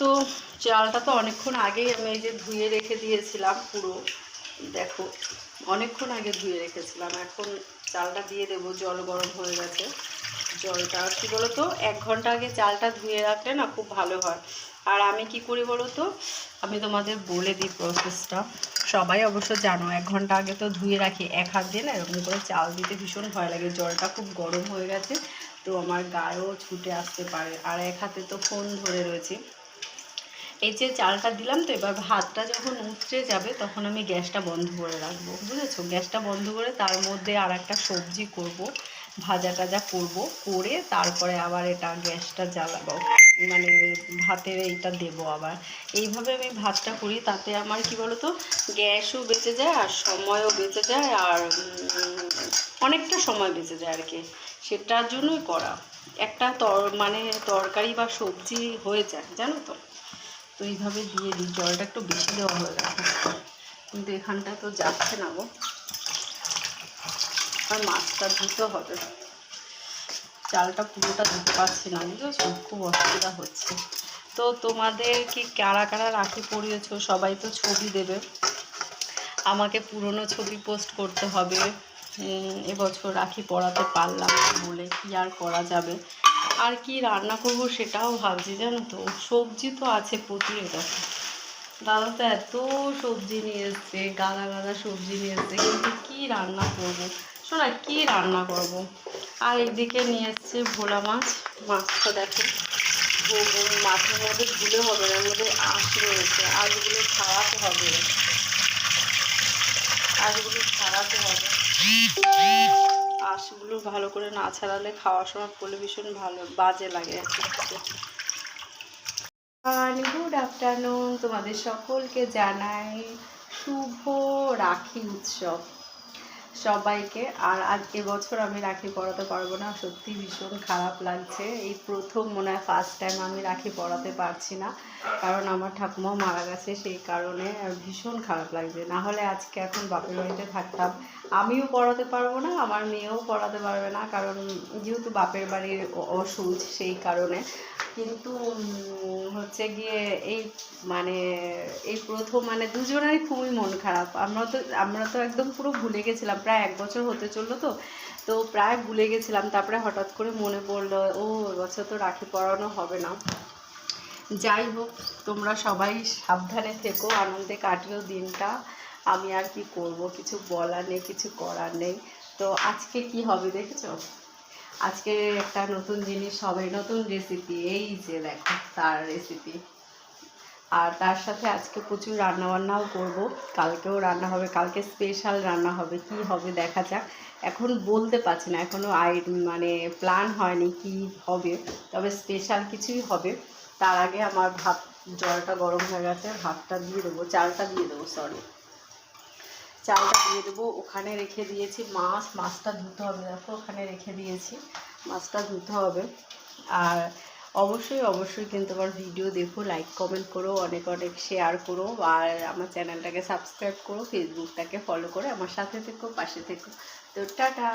তো চালটা তো অনেকক্ষণ আগেই আমি এই যে ধুয়ে রেখে দিয়েছিলাম পুরো। দেখো, অনেকক্ষণ আগে ধুয়ে রেখেছিলাম, এখন চালটা দিয়ে দেবো, জল গরম হয়ে গেছে। জলটা কী বলো তো এক ঘণ্টা আগে চালটা ধুয়ে রাখলে না খুব ভালো হয়। আর আমি কি করি বলো তো আমি তোমাদের বলে দিই প্রসেসটা সবাই অবশ্য জানো, এক ঘণ্টা আগে তো ধুয়ে রাখি, এক হাত দিয়ে না এরকম করে চাল দিতে ভীষণ ভয় লাগে। জলটা খুব গরম হয়ে গেছে, তো আমার গায়েও ছুটে আসতে পারে। আর এক হাতে তো ফোন ধরে রয়েছি। এই যে চালটা দিলাম তো, এবার ভাতটা যখন উতরে যাবে তখন আমি গ্যাসটা বন্ধ করে রাখব, বুঝেছ? গ্যাসটা বন্ধ করে তার মধ্যে আর একটা সবজি করব, ভাজা টাজা করব, করে তারপরে আবার এটা গ্যাসটা জ্বালাবো মানে ভাতের এইটা দেবো আবার। এইভাবে আমি ভাতটা করি, তাতে আমার কি বলতো, গ্যাসও বেঁচে যায় আর সময়ও বেঁচে যায় আর অনেকটা সময় বেঁচে যায় আর কি। সেটার জন্যই করা। একটা তর মানে তরকারি বা সবজি হয়ে যায়, জানো তো? তো এইভাবে দিয়ে দিই, জলটা একটু বেশি দেওয়া হয়ে গেছে। কিন্তু এখানটা তো যাচ্ছে না গো। আর মাছটা ধুতে হবে। চালটা পুরোটা ধুতে পারছি না, বুঝেছ? খুব অসুবিধা হচ্ছে। তো তোমাদের কি কারা কারা রাখি পরিয়েছো? সবাই তো ছবি দেবে। আমাকে পুরনো ছবি পোস্ট করতে হবে। এবছর রাখি পড়াতে পারলাম বলে কি আর করা যাবে? আর কি রান্না করব সেটাও ভাবছি জানো তো? সবজি তো আছে প্রচুর দেখো। দাদা তো এত সবজি নিয়ে এসছে, গাদা গাদা সবজি নিয়ে এসছে, কিন্তু কি রান্না করব? শোনা, কি রান্না করব? আর এদিকে নিয়ে এসছে ভোলা মাছ। মাছটা দেখো মাছের মধ্যে ধুলে হবে না মধ্যে আঁশ রয়েছে। আঁশগুলো ছাড়াতে হবে। আঁশগুলো ছাড়াতে হবে। আঁশগুলো ভালো করে না ছাড়ালে খাওয়ার সময় পড়লে ভীষণ ভালো, বাজে লাগে আর গুড আফটারনুন তোমাদের সকলকে জানাই শুভ রাখি উৎসব। সবাইকে। আর আজ এবছর আমি রাখি পড়াতে পারব না। সত্যি ভীষণ খারাপ লাগছে। এই প্রথম মনে হয় ফার্স্ট টাইম আমি রাখি পড়াতে পারছি না। কারণ আমার ঠাকুমাও মারা গেছে সেই কারণে ভীষণ খারাপ লাগছে। না হলে আজকে এখন বাপের বাড়িতে থাকতাম। আমিও পড়াতে পারব না, আমার মেয়েও পড়াতে পারবে না। কারণ যেহেতু বাপের বাড়ির অ- অসুখ সেই কারণে। কিন্তু হচ্ছে গিয়ে এই মানে এই প্রথম মানে দুজনেরই খুবই মন খারাপ। আমরা তো আমরা তো একদম পুরো ভুলে গেছিলাম। প্রায় এক বছর হতে চলল তো। তো প্রায় ভুলে গেছিলাম, তারপরে হঠাৎ করে মনে পড়ল, ও এবছর তো রাখি পরানো হবে না। যাই হোক, তোমরা সবাই সাবধানে থেকো, আনন্দে কাটিও দিনটা। আমি আর কি করব, কিছু বলার নেই, কিছু করার নেই। তো আজকে কি হবে দেখেছ? আজকে একটা নতুন জিনিস হবে, নতুন রেসিপি এই যে দেখো তার রেসিপি আর তার সাথে আজকে প্রচুর রান্না বান্নাও করব। কালকেও রান্না হবে, কালকে স্পেশাল রান্না হবে, কি হবে দেখা যাক। এখন বলতে পারছি না এখনও আই মানে প্ল্যান হয়নি কি হবে, তবে স্পেশাল কিছুই হবে। তার আগে আমার ভাত, জলটা গরম হয়ে গেছে, ভাতটা দিয়ে দেবো, চালটা দিয়ে দেবো সরি চালটা দিয়ে দেবো, ওখানে রেখে দিয়েছি মাছ, মাছটা ধুতে হবে, দেখো ওখানে রেখে দিয়েছি, মাছটা ধুতে হবে। আর অবশ্যই অবশ্যই কিন্তু আমার ভিডিও দেখো লাইক কমেন্ট করো, অনেক অনেক শেয়ার করো আর আমার চ্যানেলটাকে সাবস্ক্রাইব করো ফেসবুকটাকে ফলো করে, আমার সাথে থেকো, পাশে থেকো। তো টাটা!